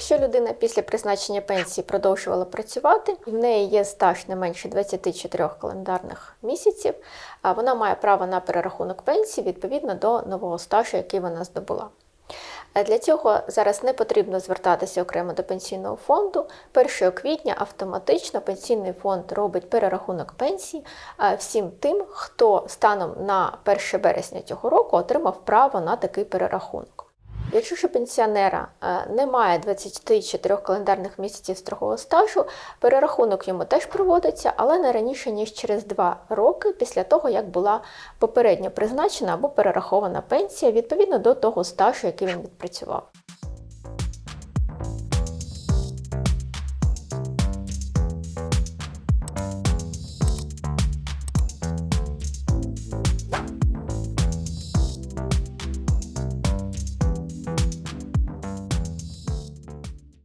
Якщо людина після призначення пенсії продовжувала працювати, в неї є стаж не менше 24 календарних місяців, вона має право на перерахунок пенсії відповідно до нового стажу, який вона здобула. Е, Для цього зараз не потрібно звертатися окремо до пенсійного фонду. 1 квітня автоматично пенсійний фонд робить перерахунок пенсії е, всім тим, хто станом на 1 березня цього року отримав право на такий перерахунок. Якщо ж у пенсіонера е, немає 24 календарних місяців страхового стажу, перерахунок йому теж проводиться, але не раніше ніж через 2 роки після того, як була попередньо призначена або перерахована пенсія відповідно до того стажу, який він відпрацював.